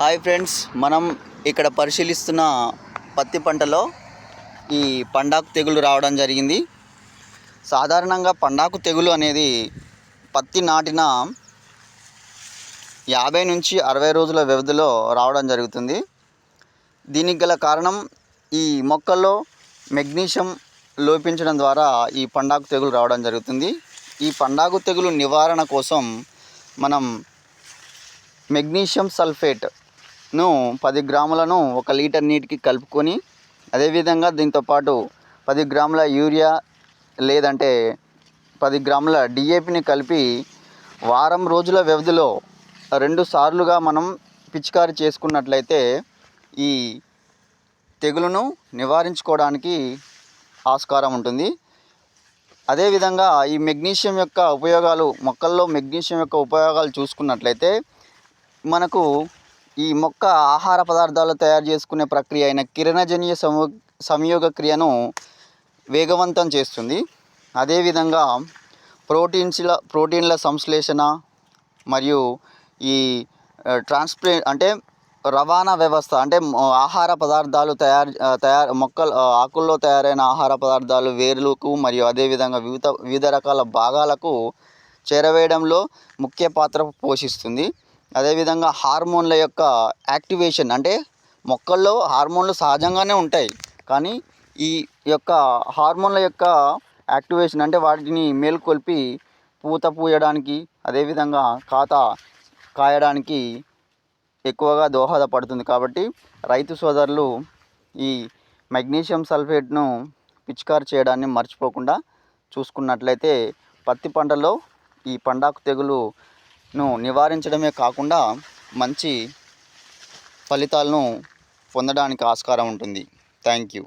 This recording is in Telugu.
హాయ్ ఫ్రెండ్స్ మనం ఇక్కడ పరిశీలిస్తున్న పత్తి పంటలో ఈ పండాకు తెగులు రావడం జరిగింది. సాధారణంగా పండాకు తెగులు అనేది పత్తి నాటిన యాభై నుంచి అరవై రోజుల వ్యవధిలో రావడం జరుగుతుంది. దీనికి గల కారణం ఈ మొక్కల్లో మెగ్నీషియం లోపించడం ద్వారా ఈ పండాకు తెగులు రావడం జరుగుతుంది. ఈ పండాకు తెగులు నివారణ కోసం మనం మెగ్నీషియం సల్ఫేట్ ను పది గ్రాములను ఒక లీటర్ నీటికి కలుపుకొని అదేవిధంగా దీంతో పాటు పది గ్రాముల యూరియా లేదంటే పది గ్రాముల డిఏపిని కలిపి వారం రోజుల వ్యవధిలో రెండు సార్లుగా మనం పిచికారి చేసుకున్నట్లయితే ఈ తెగులును నివారించుకోవడానికి ఆస్కారం ఉంటుంది. అదేవిధంగా ఈ మెగ్నీషియం యొక్క ఉపయోగాలు మొక్కల్లో మెగ్నీషియం యొక్క ఉపయోగాలు చూసుకున్నట్లయితే మనకు ఈ మొక్క ఆహార పదార్థాలు తయారు చేసుకునే ప్రక్రియ అయిన కిరణజన్య సమూ సంయోగ క్రియను వేగవంతం చేస్తుంది. అదేవిధంగా ప్రోటీన్స్ల ప్రోటీన్ల సంశ్లేషణ మరియు ఈ ట్రాన్స్ప్లే అంటే రవాణా వ్యవస్థ అంటే ఆహార పదార్థాలు తయారు తయారు మొక్కలు ఆకుల్లో తయారైన ఆహార పదార్థాలు వేర్లకు మరియు అదేవిధంగా వివిధ వివిధ రకాల భాగాలకు చేరవేయడంలో ముఖ్య పాత్ర పోషిస్తుంది. అదేవిధంగా హార్మోన్ల యొక్క యాక్టివేషన్ అంటే మొక్కల్లో హార్మోన్లు సహజంగానే ఉంటాయి కానీ ఈ యొక్క హార్మోన్ల యొక్క యాక్టివేషన్ అంటే వాటిని మేల్కొల్పి పూత పూయడానికి అదేవిధంగా ఖాత కాయడానికి ఎక్కువగా దోహదపడుతుంది. కాబట్టి రైతు సోదరులు ఈ మెగ్నీషియం సల్ఫేట్ను పిచికారి చేయడాన్ని మర్చిపోకుండా చూసుకున్నట్లయితే పత్తి పంటలో ఈ పండాకు ను నివారించడమే కాకుండా మంచి ఫలితాలను పొందడానికి ఆస్కారం ఉంటుంది. Thank you